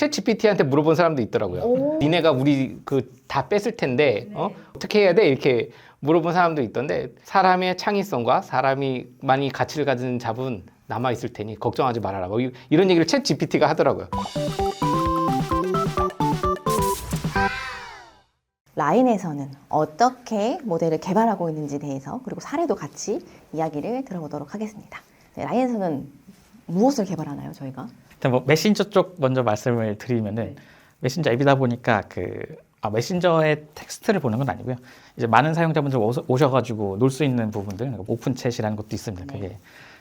챗 GPT한테 물어본 사람도 있더라고요. 오. 니네가 우리 그 다 뺐을 텐데 어? 어떻게 해야 돼? 이렇게 물어본 사람도 있던데 사람의 창의성과 사람이 많이 가치를 가진 잡은 남아 있을 테니 걱정하지 말아라. 뭐 이- 이런 얘기를 챗 GPT가 하더라고요. 라인에서는 어떻게 모델을 개발하고 있는지 대해서 그리고 사례도 같이 이야기를 들어보도록 하겠습니다. 네, 라인에서는 무엇을 개발하나요, 저희가? 일단 뭐 메신저 쪽 먼저 말씀을 드리면은 네. 메신저 앱이다 보니까 그 아, 메신저의 텍스트를 보는 건 아니고요. 이제 많은 사용자분들 오셔- 오셔가지고 놀 수 있는 부분들, 그러니까 오픈 챗이라는 것도 있습니다. 네. 그게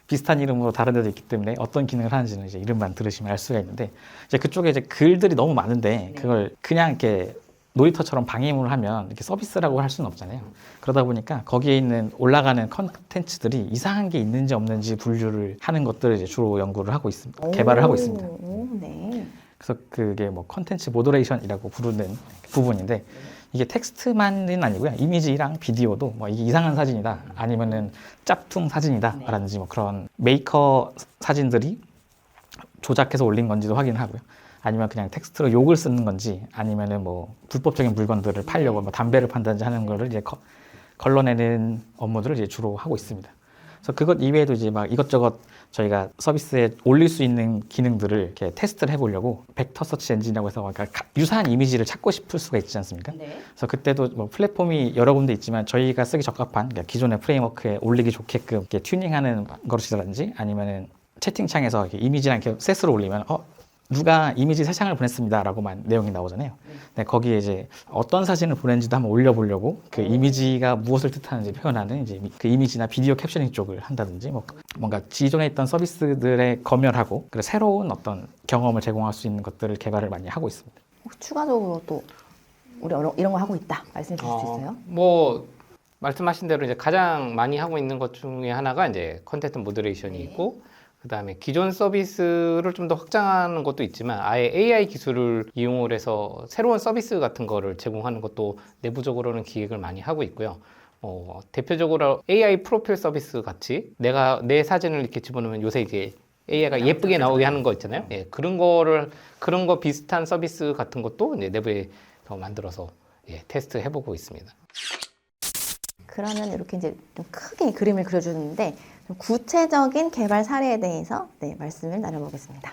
비슷한 이름으로 다른 데도 있기 때문에 어떤 기능을 하는지는 이제 이름만 들으시면 알 수가 있는데 이제 그쪽에 이제 글들이 너무 많은데 그걸 그냥 이렇게 놀이터처럼 방해물을 하면 이렇게 서비스라고 할 수는 없잖아요. 그러다 보니까 거기에 있는 올라가는 컨텐츠들이 이상한 게 있는지 없는지 분류를 하는 것들을 이제 주로 연구를 하고 있습니다. 개발을 하고 있습니다. 오, 네. 그래서 그게 뭐 컨텐츠 모더레이션이라고 부르는 부분인데 이게 텍스트만은 아니고요. 이미지랑 비디오도 뭐 이게 이상한 사진이다 아니면은 짭퉁 사진이다라든지 뭐 그런 메이커 사진들이 조작해서 올린 건지도 확인을 하고요. 아니면 그냥 텍스트로 욕을 쓰는 건지 아니면은 뭐 불법적인 물건들을 팔려고 뭐 담배를 판다든지 하는 거를 이제 거- 걸러내는 업무들을 이제 주로 하고 있습니다. 그래서 그것 이외에도 이제 막 이것저것 저희가 서비스에 올릴 수 있는 기능들을 이렇게 테스트를 해보려고 벡터 서치 엔진이라고 해서 그러니까 가- 유사한 이미지를 찾고 싶을 수가 있지 않습니까? 네. 그래서 그때도 뭐 플랫폼이 여러 군데 있지만 저희가 쓰기 적합한 그러니까 기존의 프레임워크에 올리기 좋게끔 이렇게 튜닝하는 것이라든지 아니면은 채팅창에서 이렇게 이미지랑 이렇게 셋으로 올리면 어 누가 이미지 세 장을 보냈습니다라고만 내용이 나오잖아요. 네, 거기에 이제 어떤 사진을 보낸지도 한번 올려보려고 그 이미지가 무엇을 뜻하는지 표현하는 이제 그 이미지나 비디오 캡처링 쪽을 한다든지 뭐 뭔가 기존에 있던 서비스들에 검열하고 그리고 새로운 어떤 경험을 제공할 수 있는 것들을 개발을 많이 하고 있습니다. 혹시 추가적으로 또 우리 이런- 거 하고 있다 말씀해 주실 수 어, 있어요? 뭐 말씀하신 대로 이제 가장 많이 하고 있는 것 중에 하나가 이제 컨텐츠 모더레이션이 네. 있고 그 다음에 기존 서비스를 좀 더 확장하는 것도 있지만 아예 AI 기술을 이용을 해서 새로운 서비스 같은 거를 제공하는 것도 내부적으로는 기획을 많이 하고 있고요. 어, 대표적으로 AI 프로필 서비스 같이 내가 내 사진을 이렇게 집어넣으면 요새 이제 AI가 예쁘게 나오게 하는 거 있잖아요. 예, 그런 거를 그런 거 비슷한 서비스 같은 것도 이제 내부에 더 만들어서 예, 테스트 해보고 있습니다. 그러면 이렇게 이제 좀 크게 그림을 그려주는데 좀 구체적인 개발 사례에 대해서 네, 말씀을 나눠보겠습니다.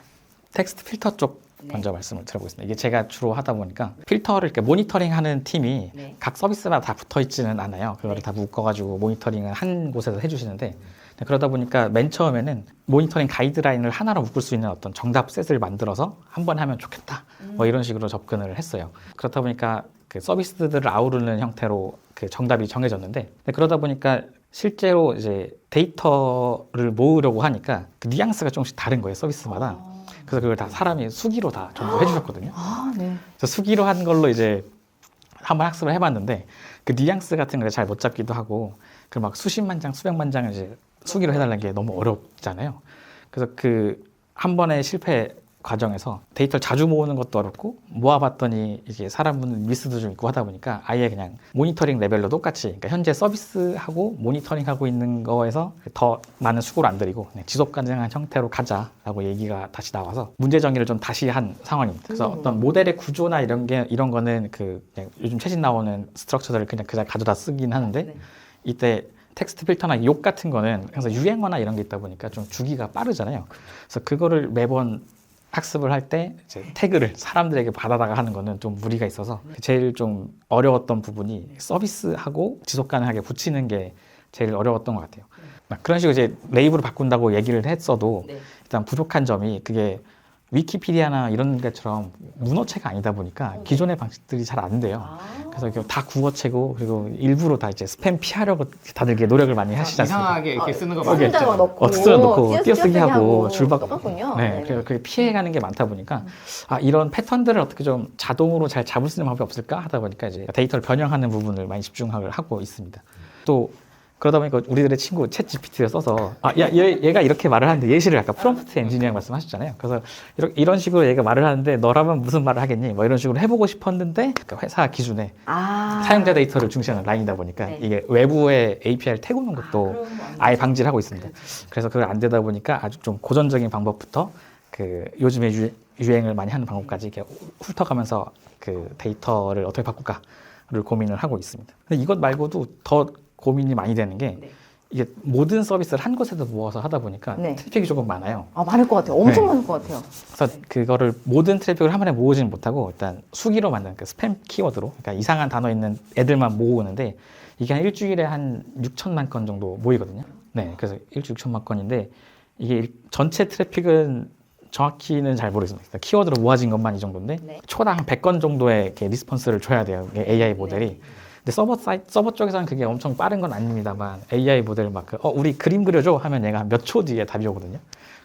텍스트 필터 쪽 먼저 말씀을 드려보겠습니다. 이게 제가 주로 하다 보니까 필터를 이렇게 모니터링하는 팀이 네. 각 서비스마다 다 붙어 있지는 않아요. 그거를 다 묶어가지고 모니터링을 한 곳에서 해주시는데 네, 그러다 보니까 맨 처음에는 모니터링 가이드라인을 하나로 묶을 수 있는 어떤 정답 셋을 만들어서 한 번 하면 좋겠다. 뭐 이런 식으로 접근을 했어요. 그렇다 보니까 그 서비스들을 아우르는 형태로 그 정답이 정해졌는데 네, 그러다 보니까 실제로 이제 데이터를 모으려고 하니까 그 뉘앙스가 조금씩 다른 거예요 서비스마다. 그래서 그걸 다 사람이 수기로 다 전부 해주셨거든요. 아, 네. 그래서 수기로 한 걸로 이제 한번 학습을 해봤는데 그 뉘앙스 같은 걸 잘 못 잡기도 하고 그 막 수십만 장, 수백만 장을 이제 수기로 해달라는 게 너무 어렵잖아요. 그래서 그 한 번의 실패 과정에서 데이터를 자주 모으는 것도 어렵고 모아봤더니 이게 사람은 미스도 좀 있고 하다 보니까 아예 그냥 모니터링 레벨로 똑같이 그러니까 현재 서비스하고 모니터링하고 있는 거에서 더 많은 수고를 안 들이고 지속 가능한 형태로 가자라고 얘기가 다시 나와서 문제 정의를 좀 다시 한 상황입니다. 그래서 음. 어떤 모델의 구조나 이런 게 이런 거는 그 그냥 요즘 최신 나오는 스트럭처들을 그냥 그냥 가져다 쓰긴 하는데 네. 이때 텍스트 필터나 욕 같은 거는 항상 유행어나 이런 게 있다 보니까 좀 주기가 빠르잖아요. 그래서 그거를 매번 학습을 할 때 이제 태그를 사람들에게 받아다가 하는 거는 좀 무리가 있어서 제일 좀 어려웠던 부분이 서비스하고 지속 가능하게 붙이는 게 제일 어려웠던 것 같아요. 막 그런 식으로 이제 레이블을 바꾼다고 얘기를 했어도 네. 일단 부족한 점이 그게 위키피디아나 이런 것처럼 문어체가 아니다 보니까 기존의 방식들이 잘 안 돼요. 아. 그래서 다 국어체고 그리고 일부러 다 이제 스팸 피하려고 다들 이렇게 노력을 많이 하시지 않습니까? 이상하게 이렇게 쓰는 거 많이 숫자만 있죠. 넣고 어, 숫자 넣고 띄어쓰기 띄어쓰기 하고 줄바꿈. 똑같군요. 네, 그래서 그게 피해가는 게 많다 보니까 아 이런 패턴들을 어떻게 좀 자동으로 잘 잡을 수 있는 방법이 없을까 하다 보니까 이제 데이터를 변형하는 부분을 많이 집중을 하고 있습니다. 또 그러다 보니까 우리들의 친구 챗 GPT를 써서 아, 야, 얘, 얘가 이렇게 말을 하는데 예시를 아까 프롬프트 엔지니어 말씀하셨잖아요. 그래서 이런, 이런 식으로 얘가 말을 하는데 너라면 무슨 말을 하겠니? 뭐 이런 식으로 해보고 싶었는데 그러니까 회사 기준에 아. 사용자 데이터를 중시하는 라인이다 보니까 네. 이게 외부에 API를 태우는 것도 아 예 방지를 하고 있습니다. 그래서 그걸 안 되다 보니까 아주 좀 고전적인 방법부터 그 요즘에 유, 유행을 많이 하는 방법까지 이렇게 훑어가면서 그 데이터를 어떻게 바꿀까를 고민을 하고 있습니다. 근데 이것 말고도 더 고민이 많이 되는 게 네. 이게 모든 서비스를 한 곳에서 모아서 하다 보니까 네. 트래픽이 조금 많아요. 아 많을 것 같아요. 엄청 네. 많을 것 같아요. 그래서 그거를 모든 트래픽을 한 번에 모으지는 못하고 일단 수기로 만든 그 스팸 키워드로 그러니까 이상한 단어 있는 애들만 모으는데 이게 한 일주일에 한 6천만 건 정도 모이거든요. 네, 그래서 일주일 6천만 건인데 이게 일- 전체 트래픽은 정확히는 잘 모르겠습니다. 그러니까 키워드로 모아진 것만 이 정도인데 네. 초당 한 100건 정도의 이렇게 리스폰스를 줘야 돼요. AI 모델이. 근데 서버 사이 서버 쪽에서는 그게 엄청 빠른 건 아닙니다만 AI 모델 막 그, 어, 우리 그림 그려줘 하면 얘가 몇 초 뒤에 답이 오거든요.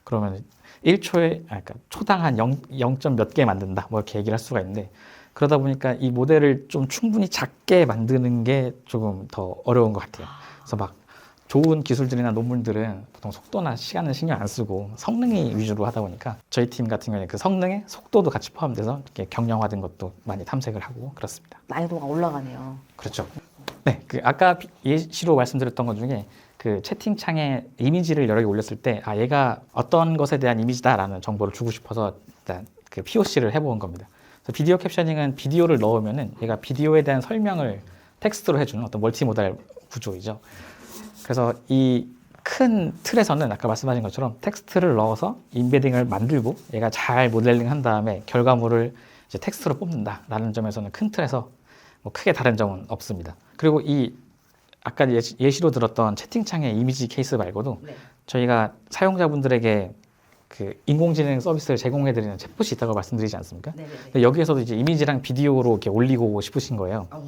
그러면 1초에 아, 그러니까 초당 한 0, 0점 몇개 만든다. 뭐 이렇게 얘기를 할 수가 있는데 그러다 보니까 이 모델을 좀 충분히 작게 만드는 게 조금 더 어려운 것 같아요. 그래서 막 좋은 기술들이나 논문들은 보통 속도나 시간을 신경 안 쓰고 성능이 위주로 하다 보니까 저희 팀 같은 경우에 그 성능에 속도도 같이 포함돼서 이렇게 경량화된 것도 많이 탐색을 하고 그렇습니다. 난이도가 올라가네요. 그렇죠. 네, 그 아까 예시로 말씀드렸던 것 중에 그 채팅창에 이미지를 여러 개 올렸을 때 아 얘가 어떤 것에 대한 이미지다라는 정보를 주고 싶어서 일단 그 POC를 해본 겁니다. 그래서 비디오 캡셔닝은 비디오를 넣으면은 얘가 비디오에 대한 설명을 텍스트로 해주는 어떤 멀티모달 구조이죠. 그래서 이 큰 틀에서는 아까 말씀하신 것처럼 텍스트를 넣어서 인베딩을 만들고 얘가 잘 모델링 한 다음에 결과물을 이제 텍스트로 뽑는다라는 점에서는 큰 틀에서 뭐 크게 다른 점은 없습니다. 그리고 이 아까 예시, 예시로 들었던 채팅창의 이미지 케이스 말고도 네. 저희가 사용자분들에게 그 인공지능 서비스를 제공해드리는 챗봇이 있다고 말씀드리지 않습니까? 네네네. 근데 여기에서도 이제 이미지랑 비디오로 이렇게 올리고 싶으신 거예요. 아, 네.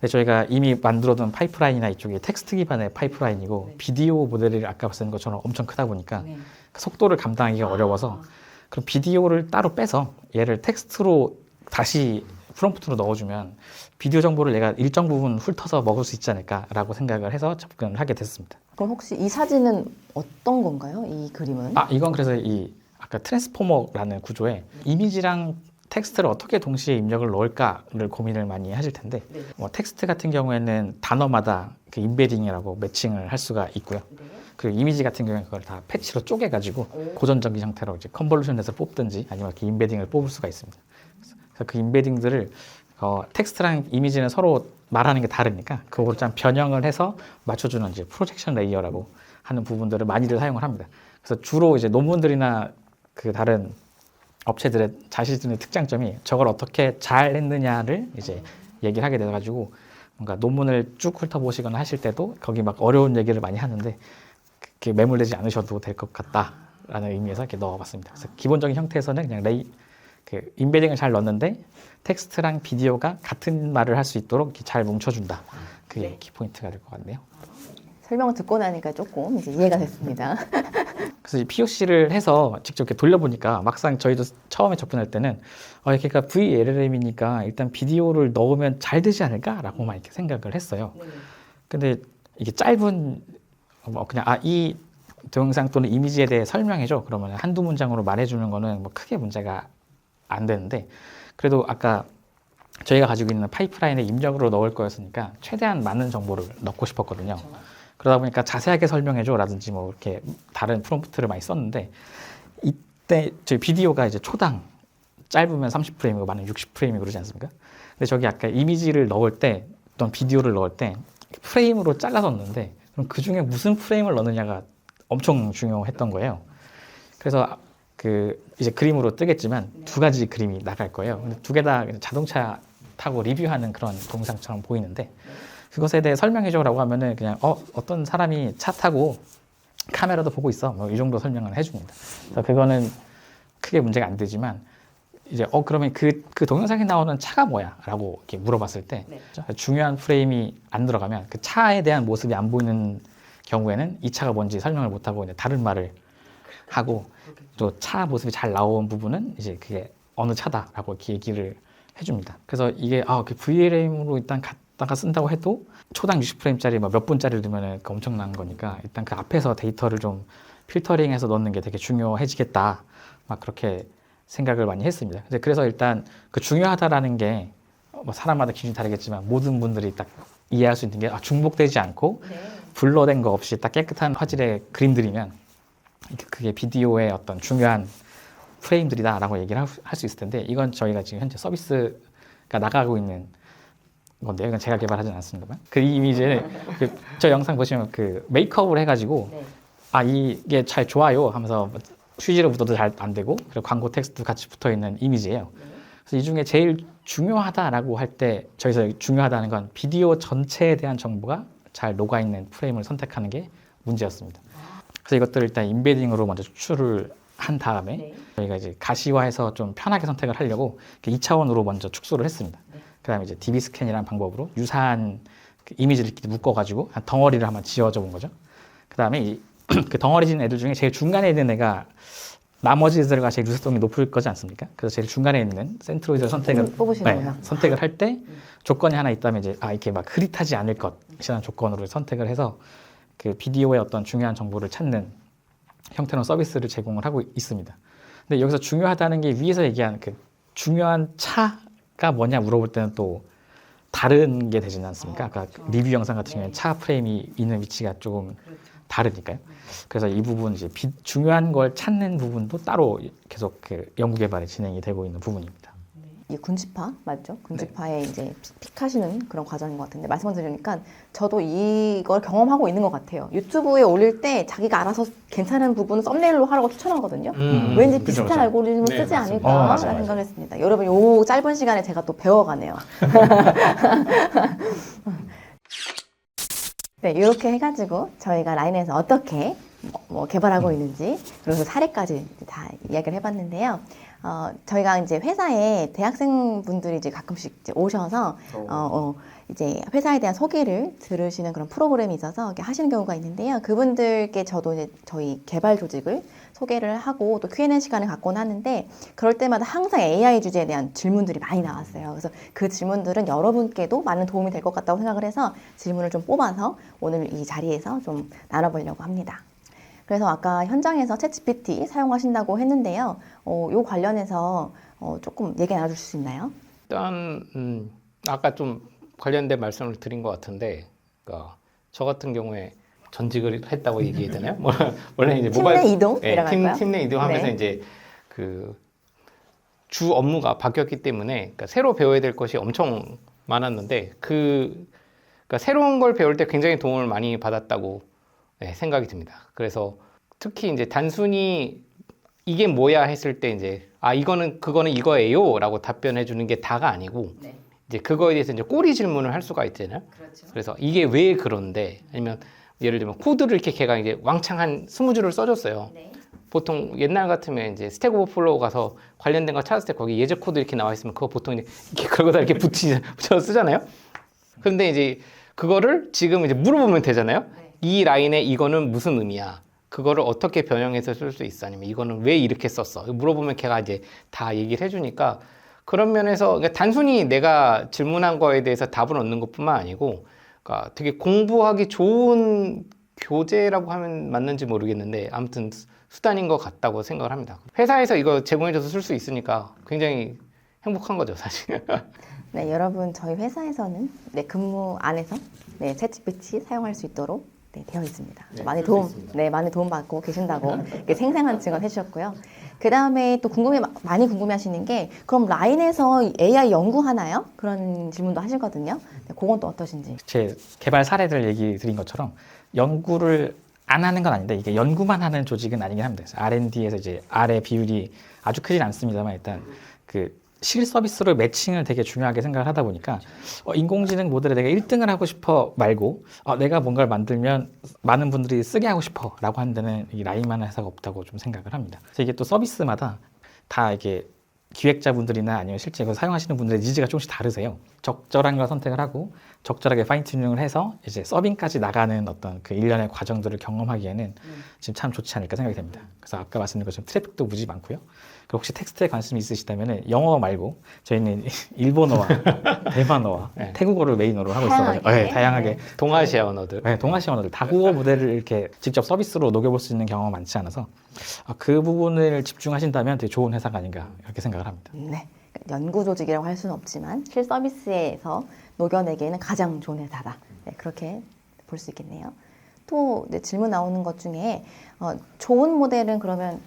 근데 저희가 이미 만들어둔 파이프라인이나 이쪽이 텍스트 기반의 파이프라인이고 네. 비디오 모델이 아까 말씀드린 것처럼 엄청 크다 보니까 네. 그 속도를 감당하기가 어려워서 그럼 비디오를 따로 빼서 얘를 텍스트로 다시 프롬프트로 넣어주면 비디오 정보를 얘가 일정 부분 훑어서 먹을 수 있지 않을까라고 생각을 해서 접근을 하게 됐습니다. 그럼 혹시 이 사진은 어떤 건가요? 이 그림은? 아 이건 그래서 이 아까 트랜스포머라는 구조에 이미지랑 텍스트를 어떻게 동시에 입력을 넣을까를 고민을 많이 하실 텐데 네. 뭐 텍스트 같은 경우에는 단어마다 그 인베딩이라고 매칭을 할 수가 있고요. 그리고 이미지 같은 경우에 그걸 다 패치로 쪼개가지고 고전적인 형태로 이제 컨볼루션에서 뽑든지 아니면 이렇게 인베딩을 뽑을 수가 있습니다. 그래서 그 인베딩들을 어, 텍스트랑 이미지는 서로 말하는 게 다르니까 그거를 좀 변형을 해서 맞춰주는 이제 프로젝션 레이어라고 하는 부분들을 많이들 사용을 합니다. 그래서 주로 이제 논문들이나 그 다른 업체들의 자신들의 특장점이 저걸 어떻게 잘 했느냐를 이제 얘기를 하게 돼가지고 뭔가 논문을 쭉 훑어보시거나 하실 때도 거기 막 어려운 얘기를 많이 하는데 그렇게 매몰되지 않으셔도 될 것 같다라는 의미에서 이렇게 넣어봤습니다. 그래서 기본적인 형태에서는 그냥 레이 그 인베딩을 잘 넣었는데 tek스트랑 비디오가 같은 말을 할 수 있도록 이렇게 잘 뭉쳐준다. 그게 키포인트가 될 것 같네요. 설명을 듣고 나니까 조금 이제 이해가 됐습니다. 그래서 이 POC를 해서 직접 이렇게 돌려보니까 막상 저희도 처음에 접근할 때는 어, 그러니까 VLLM이니까 일단 비디오를 넣으면 잘 되지 않을까라고만 이렇게 생각을 했어요. 근데 이게 짧은 뭐 그냥 아 이 동영상 또는 이미지에 대해 설명해줘 그러면 한두 문장으로 말해주는 거는 뭐 크게 문제가 안 되는데 그래도 아까 저희가 가지고 있는 파이프라인에 입력으로 넣을 거였으니까 최대한 많은 정보를 넣고 싶었거든요. 그러다 보니까 자세하게 설명해줘라든지 뭐 이렇게 다른 프롬프트를 많이 썼는데 이때 저희 비디오가 이제 초당 짧으면 30프레임이고 많으면 60프레임이고 그러지 않습니까? 근데 저기 아까 이미지를 넣을 때 또는 비디오를 넣을 때 프레임으로 잘라서 넣는데 그럼 그 중에 무슨 프레임을 넣느냐가 엄청 중요했던 거예요. 그래서 그 이제 그림으로 뜨겠지만 두 가지 그림이 나갈 거예요. 근데 두 개 다 자동차 타고 리뷰하는 그런 동상처럼 보이는데 그것에 대해 설명해줘라고 하면은 그냥 어 어떤 사람이 차 타고 카메라도 보고 있어 뭐 이 정도 설명을 해줍니다. 그래서 그거는 크게 문제가 안 되지만 이제 어 그러면 그 그 동영상에 나오는 차가 뭐야라고 이렇게 물어봤을 때 네. 중요한 프레임이 안 들어가면 그 차에 대한 모습이 안 보이는 경우에는 이 차가 뭔지 설명을 못 하고 이제 다른 말을 하고 또 차 모습이 잘 나온 부분은 이제 그게 어느 차다라고 이렇게 얘기를 해줍니다. 그래서 이게 아, 그 VLM으로 일단 갖다가 쓴다고 해도 초당 60프레임짜리 뭐몇 분짜리를 넣으면 그 엄청난 거니까 일단 그 앞에서 데이터를 좀 필터링해서 넣는 게 되게 중요해지겠다. 막 그렇게 생각을 많이 했습니다. 그래서 일단 그 중요하다라는 게 뭐 사람마다 기준이 다르겠지만 모든 분들이 딱 이해할 수 있는 게 아, 중복되지 않고 블러된 거 없이 딱 깨끗한 화질의 그림들이면 그게 비디오의 어떤 중요한 프레임들이다라고 얘기를 할 수 있을 텐데 이건 저희가 지금 현재 서비스가 나가고 있는 건데요. 이건 제가 개발하진 않습니다만 그 이미지를 그, 저 영상 보시면 그 메이크업을 해가지고 아 이게 잘 좋아요 하면서 휴지로 묻어도 잘 안 되고 그리고 광고 텍스트 같이 붙어 있는 이미지예요. 그래서 이 중에 제일 중요하다라고 할 때 저기서 중요하다는 건 비디오 전체에 대한 정보가 잘 녹아 있는 프레임을 선택하는 게 문제였습니다. 그래서 이것들을 일단 인베딩으로 먼저 추출을 한 다음에 저희가 이제 가시화해서 좀 편하게 선택을 하려고 2차원으로 먼저 축소를 했습니다. 그다음에 이제 DB 스캔이라는 방법으로 유사한 그 이미지를 이렇게 묶어가지고 한 덩어리를 한번 지어줘 본 거죠. 그다음에 이, 그 덩어리 진 애들 중에 제일 중간에 있는 애가 나머지들과 제일 유사성이 높을 거지 않습니까? 그래서 제일 중간에 있는 센트로이드를 선택을 음, 뽑으시는구나. 선택을 할때 조건이 하나 있다면 이제 아 이렇게 막 흐릿하지 않을 것이라는 조건으로 선택을 해서 그 비디오의 어떤 중요한 정보를 찾는 형태로 서비스를 제공을 하고 있습니다. 근데 여기서 중요하다는 게 위에서 얘기한 그 중요한 차가 뭐냐 물어볼 때는 또 다른 게 되지 않습니까? 아 까 그 리뷰 영상 같은 경우에는 차 프레임이 있는 위치가 조금 다르니까요. 그래서 이 부분 이제 비- 중요한 걸 찾는 부분도 따로 계속 그 연구 개발이 진행이 되고 있는 부분입니다. 이 군지파 맞죠? 군지파에 이제 피- 픽하시는 그런 과정인 것 같은데 말씀을 들으니까 저도 이걸 경험하고 있는 것 같아요. 유튜브에 올릴 때 자기가 알아서 괜찮은 부분은 썸네일로 하라고 추천하거든요. 음, 왠지 그죠, 비슷한 그죠. 알고리즘을 네, 쓰지 맞습니다. 어, 않을까라는 맞아요, 맞아요. 생각을 했습니다. 여러분 요 짧은 시간에 제가 또 배워가네요. 네, 이렇게 해가지고 저희가 라인에서 어떻게 뭐, 뭐 개발하고 있는지 그리고 그 사례까지 이제 다 이야기를 해봤는데요. 어, 저희가 이제 회사에 대학생분들이 이제 가끔씩 이제 오셔서 어, 어, 이제 회사에 대한 소개를 들으시는 그런 프로그램이 있어서 이렇게 하시는 경우가 있는데요. 그분들께 저도 이제 저희 개발 조직을 소개를 하고 또 Q&A 시간을 갖곤 하는데 그럴 때마다 항상 AI 주제에 대한 질문들이 많이 나왔어요. 그래서 그 질문들은 여러분께도 많은 도움이 될 것 같다고 생각을 해서 질문을 좀 뽑아서 오늘 이 자리에서 좀 나눠보려고 합니다. 그래서 아까 현장에서 챗GPT 사용하신다고 했는데요. 어, 요 관련해서 어, 조금 얘기 나눠줄 수 있나요? 일단 음, 아까 좀 관련된 말씀을 드린 것 같은데, 그러니까 저 같은 경우에 전직을 했다고 얘기해야 되나요? 뭐, 원래 이제 팀 모바일 내 이동? 예, 이라고 팀? 팀내 이동하면서 네. 이제 그 주 업무가 바뀌었기 때문에 그러니까 새로 배워야 될 것이 엄청 많았는데 그 그러니까 새로운 걸 배울 때 굉장히 도움을 많이 받았다고 네, 생각이 듭니다. 그래서 특히 이제 단순히 이게 뭐야 했을 때 이제 아 이거는 그거는 이거예요라고 답변해 주는 게 다가 아니고 이제 그거에 대해서 이제 꼬리 질문을 할 수가 있잖아요. 그래서 이게 왜 그런데 아니면 예를 들면 코드를 이렇게 걔가 이제 왕창 한 스무 줄을 써줬어요. 보통 옛날 같으면 이제 스택 오버플로우 가서 관련된 거 찾았을 때 거기 예제 코드 이렇게 나와 있으면 그거 보통 이제 이렇게 걸고다 이렇게 붙이 붙여 쓰잖아요. 그런데 이제 그거를 지금 이제 물어보면 되잖아요. 이 라인에 이거는 무슨 의미야? 그거를 어떻게 변형해서 쓸 수 있어? 아니면 이거는 왜 이렇게 썼어? 물어보면 걔가 이제 다 얘기를 해주니까 그런 면에서 그러니까 단순히 내가 질문한 거에 대해서 답을 얻는 것뿐만 아니고 그러니까 되게 공부하기 좋은 교재라고 하면 맞는지 모르겠는데 아무튼 수- 수단인 것 같다고 생각을 합니다. 회사에서 이거 제공해줘서 쓸 수 있으니까 굉장히 행복한 거죠, 사실. 네, 여러분 저희 회사에서는 네, 근무 안에서 네, 챗GPT 사용할 수 있도록 네, 되어 있습니다. 네, 많이 도움, 있습니다. 네, 많이 도움 받고 계신다고 이렇게 생생한 증언 해주셨고요. 그 다음에 또 궁금해 많이 궁금해 하시는 게 그럼 라인에서 AI 연구하나요? 그런 질문도 하시거든요. 네, 그건 또 어떠신지? 제 개발 사례를 얘기 드린 것처럼 연구를 안 하는 건 아닌데 이게 연구만 하는 조직은 아니긴 합니다. R&D에서 이제 R의 비율이 아주 크진 않습니다만 일단 그 실 서비스로 매칭을 되게 중요하게 생각을 하다 보니까 어, 인공지능 모델에 내가 1등을 하고 싶어 말고 어, 내가 뭔가를 만들면 많은 분들이 쓰게 하고 싶어 라고 하는 데는 이 라인만한 회사가 없다고 좀 생각을 합니다. 그래서 이게 또 서비스마다 다 이게 기획자분들이나 아니면 실제 그걸 사용하시는 분들의 니즈가 조금씩 다르세요. 적절한 걸 선택을 하고 적절하게 파인 튜닝을 해서 이제 서빙까지 나가는 어떤 그 일련의 과정들을 경험하기에는 지금 참 좋지 않을까 생각이 됩니다. 그래서 아까 말씀드린 것처럼 트래픽도 무지 많고요. 그리고 혹시 텍스트에 관심이 있으시다면 영어 말고 저희는 일본어와 대만어와 네. 태국어를 메인으로 하고 있어가지고 다양하게. 네, 다양하게 동아시아 언어들. 네, 동아시아 언어들 다국어 모델을 이렇게 직접 서비스로 녹여볼 수 있는 경험은 많지 않아서 아, 그 부분을 집중하신다면 되게 좋은 회사가 아닌가 이렇게 생각을 합니다. 네, 연구 조직이라고 할 수는 없지만 실 서비스에서 녹여내기에는 가장 좋은 회사다. 네, 그렇게 볼 수 있겠네요. 또 네, 질문 나오는 것 중에 어, 좋은 모델은 그러면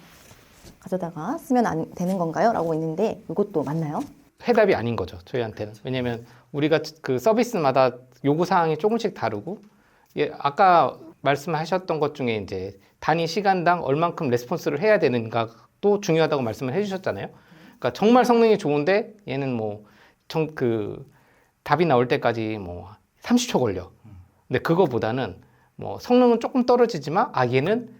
가져다가 쓰면 안 되는 건가요? 라고 있는데 이것도 맞나요? 해답이 아닌 거죠 저희한테는 왜냐하면 우리가 그 서비스마다 요구 사항이 조금씩 다르고 예, 아까 말씀하셨던 것 중에 이제 단위 시간당 얼만큼 레스폰스를 해야 되는가도 중요하다고 말씀을 해주셨잖아요. 그러니까 정말 성능이 좋은데 얘는 뭐정그 답이 나올 때까지 뭐 30초 걸려. 근데 그거보다는 뭐 성능은 조금 떨어지지만 아 얘는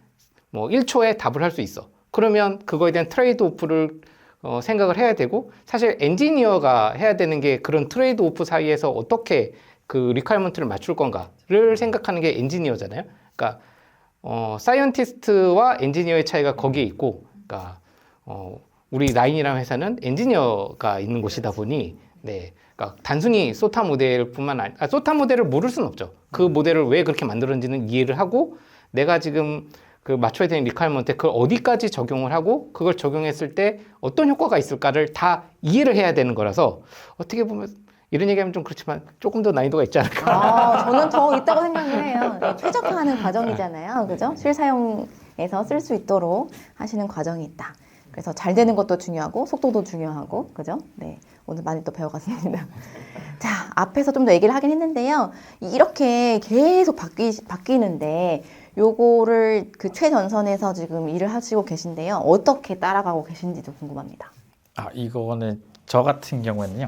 뭐 1초에 답을 할 수 있어. 그러면 그거에 대한 트레이드 오프를 어, 생각을 해야 되고 사실 엔지니어가 해야 되는 게 그런 트레이드 오프 사이에서 어떻게 그 리퀘어먼트를 맞출 건가를 생각하는 게 엔지니어잖아요. 그러니까 어, 사이언티스트와 엔지니어의 차이가 거기에 있고, 그러니까 어, 우리 라인이라는 회사는 엔지니어가 있는 곳이다 보니, 네, 그러니까 단순히 소타 모델뿐만 아니, 아, 소타 모델을 모를 수는 없죠. 그 모델을 왜 그렇게 만들었는지는 이해를 하고, 내가 지금 그 맞춰야 되는 리퀘어먼트에 그걸 어디까지 적용을 하고, 그걸 적용했을 때 어떤 효과가 있을까를 다 이해를 해야 되는 거라서 어떻게 보면 이런 얘기하면 좀 그렇지만 조금 더 난이도가 있지 않을까. 아, 저는 더 있다고 생각을 해요. 네, 최적화하는 과정이잖아요. 그죠? 실사용에서 쓸 수 있도록 하시는 과정이 있다. 그래서 잘 되는 것도 중요하고, 속도도 중요하고, 그죠? 네. 오늘 많이 또 배워갔습니다. 자, 앞에서 좀 더 얘기를 하긴 했는데요. 이렇게 계속 바뀌, 바뀌는데, 요거를 그 최전선에서 지금 일을 하시고 계신데요. 어떻게 따라가고 계신지도 궁금합니다. 아 이거는 저 같은 경우에는요.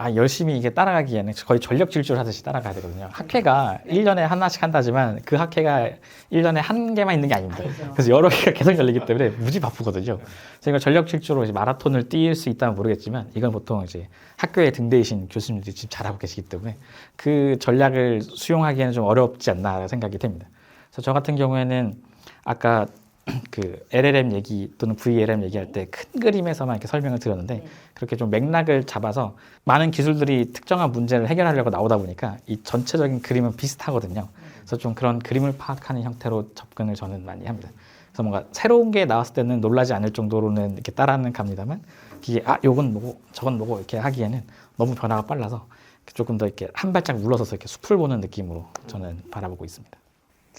아 열심히 이게 따라가기에는 거의 전력 질주를 하듯이 따라가야 되거든요. 학회가 1년에 하나씩 한다지만 그 학회가 1년에 한 개만 있는 게 아닙니다. 그래서 여러 개가 계속 열리기 때문에 무지 바쁘거든요. 제가 전력 질주로 이제 마라톤을 뛸 수 있다면 모르겠지만 이건 보통 이제 학교에 등대이신 교수님들이 지금 잘하고 계시기 때문에 그 전략을 수용하기에는 좀 어렵지 않나 생각이 됩니다. 그래서 저 같은 경우에는 아까 그 LLM 얘기 또는 VLM 얘기할 때 큰 그림에서만 이렇게 설명을 드렸는데 그렇게 좀 맥락을 잡아서 많은 기술들이 특정한 문제를 해결하려고 나오다 보니까 이 전체적인 그림은 비슷하거든요. 그래서 좀 그런 그림을 파악하는 형태로 접근을 저는 많이 합니다. 그래서 뭔가 새로운 게 나왔을 때는 놀라지 않을 정도로는 이렇게 따라는 갑니다만 이게 아 요건 뭐고 저건 뭐고 이렇게 하기에는 너무 변화가 빨라서 조금 더 이렇게 한 발짝 물러서서 이렇게 숲을 보는 느낌으로 저는 바라보고 있습니다.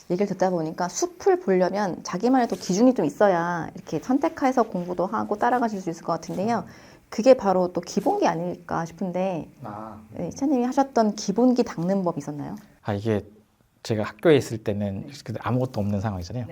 얘기를 듣다 보니까 숲을 보려면 자기만의 또 기준이 좀 있어야 이렇게 선택해서 공부도 하고 따라가실 수 있을 것 같은데요. 그게 바로 또 기본기 아닐까 싶은데 네, 이차님이 하셨던 기본기 닦는 법 있었나요? 아 이게 제가 학교에 있을 때는 아무것도 없는 상황이잖아요.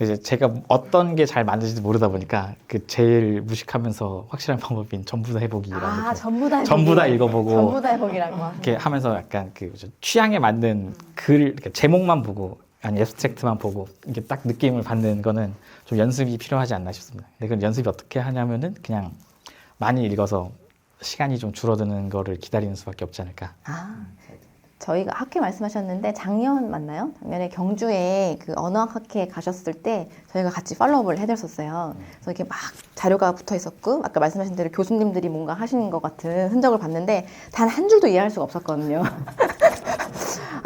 이제 제가 어떤 게 잘 맞는지 모르다 보니까 그 제일 무식하면서 확실한 방법인 전부 다 해보기라는 아. 전부 다 전부 다. 읽어보고 전부 다 해보기라고 이렇게 하면서 약간 그 취향에 맞는 글 이렇게 제목만 보고 아니 애스트랙트만 보고 이게 딱 느낌을 받는 거는 좀 연습이 필요하지 않나 싶습니다. 근데 그 연습이 어떻게 하냐면은 그냥 많이 읽어서 시간이 좀 줄어드는 거를 기다리는 수밖에 없지 않을까. 아, 저희가 학회 말씀하셨는데 작년 맞나요? 작년에 경주에 그 언어학 학회에 가셨을 때 저희가 같이 팔로우업을 해드렸었어요. 그래서 이렇게 막 자료가 붙어 있었고 아까 말씀하신 대로 교수님들이 뭔가 하시는 것 같은 흔적을 봤는데 단 한 줄도 이해할 수가 없었거든요.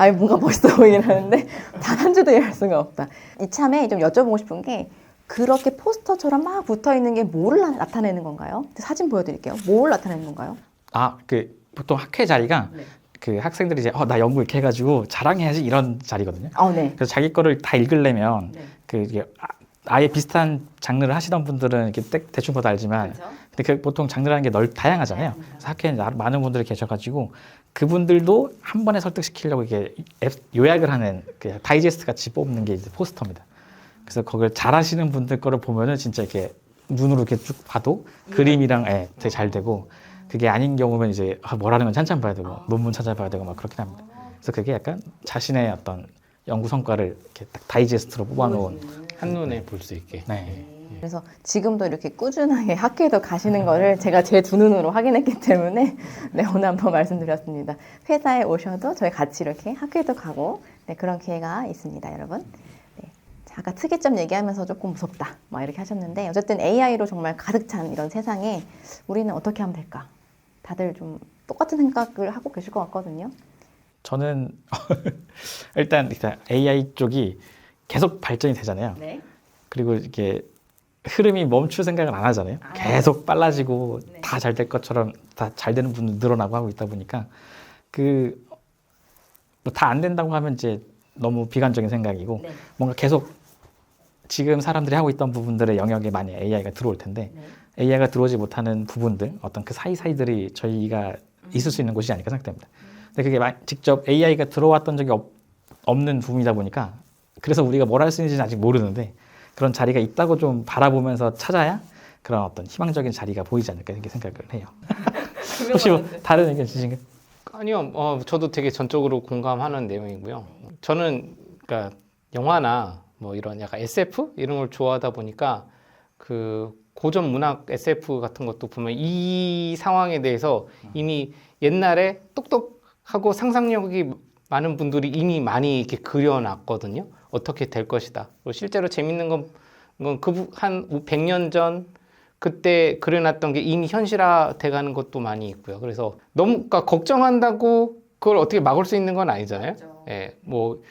아니 뭔가 멋있어 보이긴 하는데 단한 줄도 이해할 수가 없다. 이참에 좀 여쭤보고 싶은 게 그렇게 포스터처럼 막 붙어 있는 게 뭐를 나- 나타내는 건가요? 사진 보여드릴게요. 뭘 나타내는 건가요? 아 그 보통 학회 자리가 그 학생들이 이제 어 나 연구 이렇게 해가지고 자랑해야지 이런 자리거든요. 어, 네. 그래서 자기 거를 다 읽으려면 네. 그 이게 아- 아예 비슷한 장르를 하시던 분들은 이렇게 대, 대충 봐도 알지만 근데 그 보통 장르라는 게 넓 다양하잖아요. 그래서 학회에 나- 많은 분들이 계셔가지고 그분들도 한 번에 설득시키려고 이게 앱 요약을 하는 그 다이제스트 같이 뽑는 게 이제 포스터입니다. 그래서 그걸 잘하시는 분들 거를 보면은 진짜 이렇게 눈으로 이렇게 쭉 봐도 그림이랑 예, 되게 잘 되고 그게 아닌 경우면 이제 아, 뭐라는 건 한참 봐야 되고 논문 찾아봐야 되고 막 그렇긴 합니다. 그래서 그게 약간 자신의 어떤 연구 성과를 이렇게 딱 다이제스트로 뽑아놓은 한눈에 볼 수 있게. 네. 그래서 지금도 이렇게 꾸준하게 학교에도 가시는 거를 제가 제 두 눈으로 확인했기 때문에 네, 오늘 한번 말씀드렸습니다. 회사에 오셔도 저희 같이 이렇게 학교에도 가고 네, 그런 기회가 있습니다, 여러분. 네. 자, 아까 특이점 얘기하면서 조금 무섭다, 막 이렇게 하셨는데 어쨌든 AI로 정말 가득 찬 이런 세상에 우리는 어떻게 하면 될까? 다들 좀 똑같은 생각을 하고 계실 것 같거든요. 저는 일단, 일단 AI 쪽이 계속 발전이 되잖아요. 네. 그리고 이게 흐름이 멈출 생각을 안 하잖아요. 계속 빨라지고 다잘 될 것처럼 다 잘 되는 분들 늘어나고 하고 있다 보니까 그 뭐 다 안 된다고 하면 이제 너무 비관적인 생각이고 네. 뭔가 계속 지금 사람들이 하고 있던 부분들의 영역에 많이 AI가 들어올 텐데 네. AI가 들어오지 못하는 부분들 어떤 그 사이사이들이 저희가 있을 수 있는 곳이 아닐까 생각됩니다. 근데 그게 마- 직접 AI가 들어왔던 적이 없, 없는 부분이다 보니까 그래서 우리가 뭘 할 수 있는지는 아직 모르는데 그런 자리가 있다고 좀 바라보면서 찾아야 그런 어떤 희망적인 자리가 보이지 않을까 이렇게 생각을 해요. 혹시 뭐 다른 의견 있으신가요? 아니요, 어, 저도 되게 전적으로 공감하는 내용이고요. 저는 그러니까 영화나 뭐 이런 약간 SF 이런 걸 좋아하다 보니까 그 고전 문학 SF 같은 것도 보면 이 상황에 대해서 이미 옛날에 똑똑하고 상상력이 많은 분들이 이미 많이 이렇게 그려놨거든요. 어떻게 될 것이다. 실제로 재밌는 건, 건그한 100년 전 그때 그려놨던 게 이미 현실화 돼가는 것도 많이 있고요. 그래서 너무 그러니까 걱정한다고 그걸 어떻게 막을 수 있는 건 아니잖아요. 예, 뭐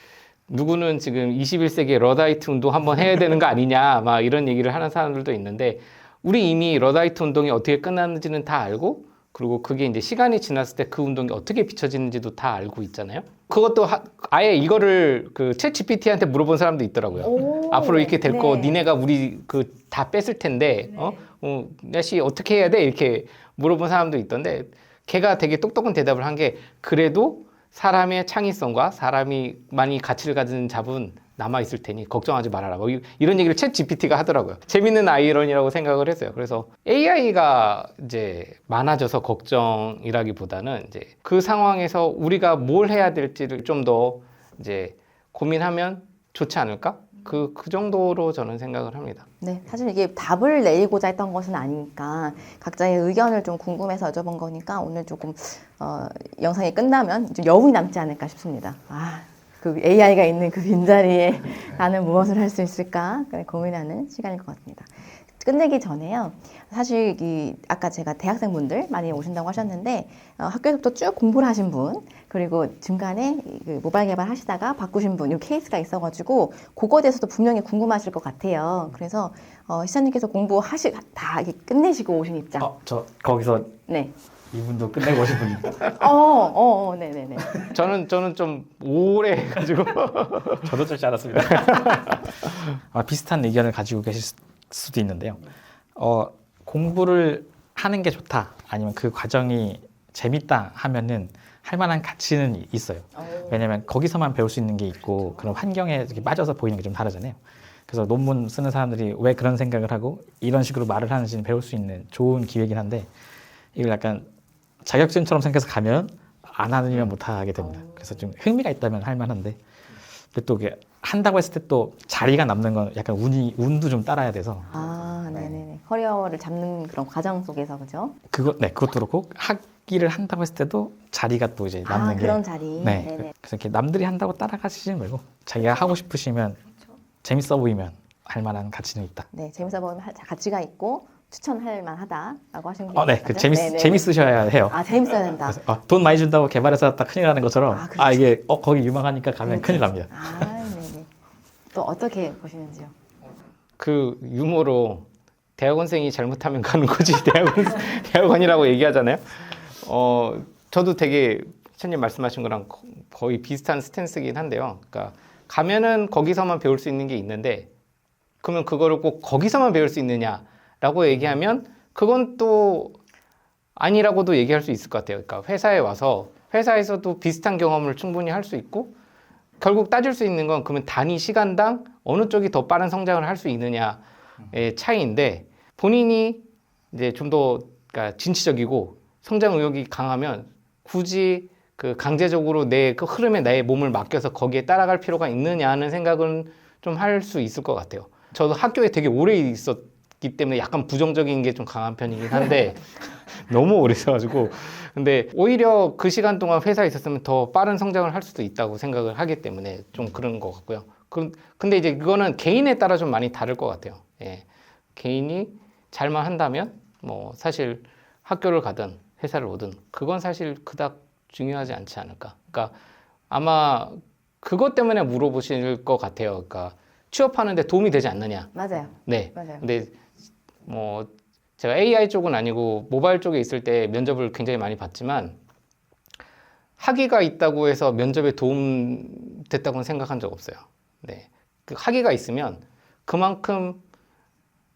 누구는 지금 21세기에 러다이트 운동 한번 해야 되는 거 아니냐, 막 이런 얘기를 하는 사람들도 있는데 우리 이미 러다이트 운동이 어떻게 끝났는지는 다 알고 그리고 그게 이제 시간이 지났을 때 그 운동이 어떻게 비춰지는지도 다 알고 있잖아요. 그것도 하- 아예 이거를 그챗 GPT한테 물어본 사람도 있더라고요. 오, 앞으로 이렇게 될거 네. 니네가 우리 그 다 뺐을 텐데 어? 어 야씨 어떻게 해야 돼 이렇게 물어본 사람도 있던데 걔가 되게 똑똑한 대답을 한 게 그래도 사람의 창의성과 사람이 많이 가치를 가진 잡은 남아 있을 테니 걱정하지 말아라. 뭐 이- 이런 얘기를 챗 GPT가 하더라고요. 재밌는 아이러니라고 생각을 했어요. 그래서 AI가 이제 많아져서 걱정이라기보다는 이제 그 상황에서 우리가 뭘 해야 될지를 좀 더 이제 고민하면 좋지 않을까? 그, 그 정도로 저는 생각을 합니다. 네, 사실 이게 답을 내리고자 했던 것은 아니니까 각자의 의견을 좀 궁금해서 여쭤본 거니까 오늘 조금 어, 영상이 끝나면 좀 여운이 남지 않을까 싶습니다. 아, 그 AI가 있는 그 빈자리에 나는 무엇을 할 수 있을까 고민하는 시간일 것 같습니다. 끝내기 전에요. 사실 이 아까 제가 대학생분들 많이 오신다고 하셨는데 어, 학교에서부터 쭉 공부를 하신 분 그리고 중간에 이그 모바일 개발 하시다가 바꾸신 분 이 케이스가 있어가지고 그거에 대해서도 분명히 궁금하실 것 같아요. 그래서 어, 시장님께서 공부하시 다 이렇게 끝내시고 오신 입장. 어, 저 거기서 네. 이분도 끝내고 오신 분입니다. 어, 어, 어, 네, 네, 네. 저는, 저는 좀 오래 해가지고. 저도 짧지 않았습니다. 아, 비슷한 의견을 가지고 계실 수- 수도 있는데요. 어, 공부를 하는 게 좋다, 아니면 그 과정이 재밌다 하면은 할 만한 가치는 있어요. 왜냐면 거기서만 배울 수 있는 게 있고 그런 환경에 이렇게 빠져서 보이는 게 좀 다르잖아요. 그래서 논문 쓰는 사람들이 왜 그런 생각을 하고 이런 식으로 말을 하는지는 배울 수 있는 좋은 기회긴 한데 이걸 약간 자격증처럼 생각해서 가면 안 하면 못 하게 됩니다. 그래서 좀 흥미가 있다면 할 만한데 근데 또 이게 한다고 했을 때 또 자리가 남는 건 약간 운이 운도 좀 따라야 돼서 아, 네, 네, 네. 커리어를 잡는 그런 과정 속에서 그죠? 그거 네 그것도 그렇고 하기를 한다고 했을 때도 자리가 또 이제 남는 아, 게 그런 자리. 네. 네, 네. 그래서 이렇게 남들이 한다고 따라가시지 말고 자기가 하고 싶으시면 재밌어 보이면 할 만한 가치는 있다. 네, 재밌어 보이면 할- 가치가 있고 추천할 만하다라고 하시는 게 어, 네, 그? 재밌 네, 네, 네. 재밌으셔야 해요. 아, 재밌어야 된다. 그래서 어, 돈 많이 준다고 개발해서 딱 큰일 나는 것처럼 아, 아, 그렇죠. 이게 어 거기 유명하니까 가면 큰일 납니다. 아, 네네. 또 어떻게 보시는지요? 그 유머로 대학원생이 잘못하면 가는 거지 대학원, 대학원이라고 얘기하잖아요. 어, 저도 되게 시청님 말씀하신 거랑 거- 거의 비슷한 스탠스긴 한데요. 그러니까 가면은 거기서만 배울 수 있는 게 있는데 그러면 그거를 꼭 거기서만 배울 수 있느냐라고 얘기하면 그건 또 아니라고도 얘기할 수 있을 것 같아요. 그러니까 회사에 와서 회사에서도 비슷한 경험을 충분히 할 수 있고 결국 따질 수 있는 건 그러면 단위 시간당 어느 쪽이 더 빠른 성장을 할 수 있느냐의 차이인데 본인이 이제 좀더 그러니까 진취적이고 성장 의욕이 강하면 굳이 그 강제적으로 내 그 흐름에 내 몸을 맡겨서 거기에 따라갈 필요가 있느냐는 생각은 좀 할 수 있을 것 같아요. 저도 학교에 되게 오래 있었 기 때문에 약간 부정적인 게 좀 강한 편이긴 한데 너무 오래 있어가지고 근데 오히려 그 시간 동안 회사에 있었으면 더 빠른 성장을 할 수도 있다고 생각을 하기 때문에 좀 그런 것 같고요. 그, 근데 이제 그거는 개인에 따라 좀 많이 다를 것 같아요. 예. 개인이 잘만 한다면 뭐 사실 학교를 가든 회사를 오든 그건 사실 그닥 중요하지 않지 않을까. 그러니까 아마 그것 때문에 물어보실 것 같아요. 그러니까 취업하는데 도움이 되지 않느냐. 맞아요. 네. 맞아요. 근데 뭐 제가 AI 쪽은 아니고 모바일 쪽에 있을 때 면접을 굉장히 많이 봤지만 학위가 있다고 해서 면접에 도움 됐다고는 생각한 적 없어요. 네. 그 학위가 있으면 그만큼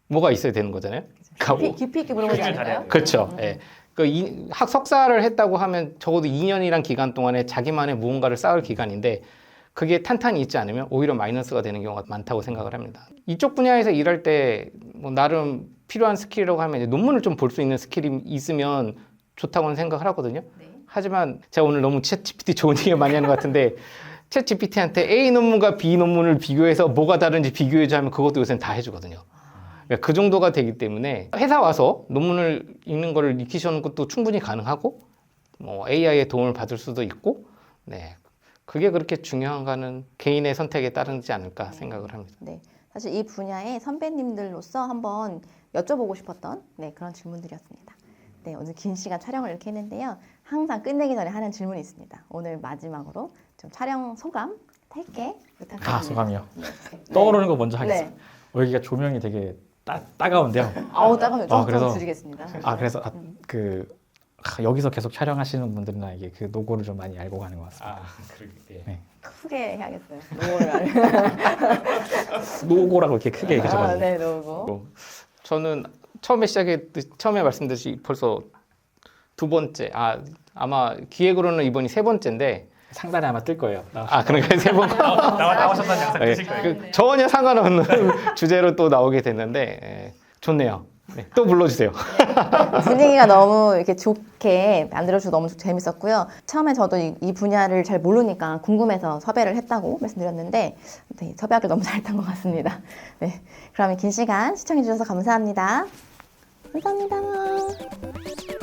뭐가 있어야 되는 거잖아요. 그러니까 깊이, 깊이 있게 물어보지 않을까요? 그렇죠. 예. 그 이- 학 석사를 했다고 하면 적어도 2년이란 기간 동안에 자기만의 무언가를 쌓을 기간인데 그게 탄탄히 있지 않으면 오히려 마이너스가 되는 경우가 많다고 생각을 합니다. 이쪽 분야에서 일할 때 뭐 나름 필요한 스킬이라고 하면 논문을 좀 볼 수 있는 스킬이 있으면 좋다고는 생각을 하거든요. 네. 하지만 제가 오늘 너무 챗 GPT 좋은 얘기 많이 하는 것 같은데 챗 GPT한테 A 논문과 B 논문을 비교해서 뭐가 다른지 비교해줘 하면 그것도 요새는 다 해주거든요. 그러니까 그 정도가 되기 때문에 회사 와서 논문을 읽는 거를 익히시는 것도 충분히 가능하고 뭐 AI의 도움을 받을 수도 있고 네 그게 그렇게 중요한가는 개인의 선택에 따르지 않을까 생각을 합니다. 네. 사실 이 분야의 선배님들로서 한번 여쭤보고 싶었던 네, 그런 질문들이었습니다. 네, 오늘 긴 시간 촬영을 이렇게 했는데요. 항상 끝내기 전에 하는 질문이 있습니다. 오늘 마지막으로 좀 촬영 소감 짧게 부탁드립니다. 아 소감이요. 네. 떠오르는 거 먼저 하겠습니다. 네. 어, 여기가 조명이 되게 따, 따가운데요. 아우 따가워요. 좀, 아, 그래서- 좀 줄이겠습니다. 아 그래서 아, 그 아, 여기서 계속 촬영하시는 분들이나 이게 그 노고를 좀 많이 알고 가는 것 같습니다. 아 그렇게 네. 크게 해야겠어요. 노고를 노고라고 이렇게 크게 아, 얘기하셔가지고 네, 노고. 뭐 저는 처음에 시작했 처음에 말씀드렸듯이 벌써 두 번째 아 아마 기획으로는 이번이 세 번째인데 상단에 아마 뜰 거예요. 나, 아 그러니까 세 번 나와 나오셨다는 영상 예, 그 전혀 상관없는 주제로 또 나오게 됐는데 예, 좋네요. 네, 또 불러주세요. 분위기가 너무 이렇게 좋게 만들어주고 너무 재밌었고요. 처음에 저도 이, 이 분야를 잘 모르니까 궁금해서 섭외를 했다고 말씀드렸는데 네, 섭외하기 너무 잘 했던 것 같습니다. 네, 그러면 긴 시간 시청해주셔서 감사합니다. 감사합니다.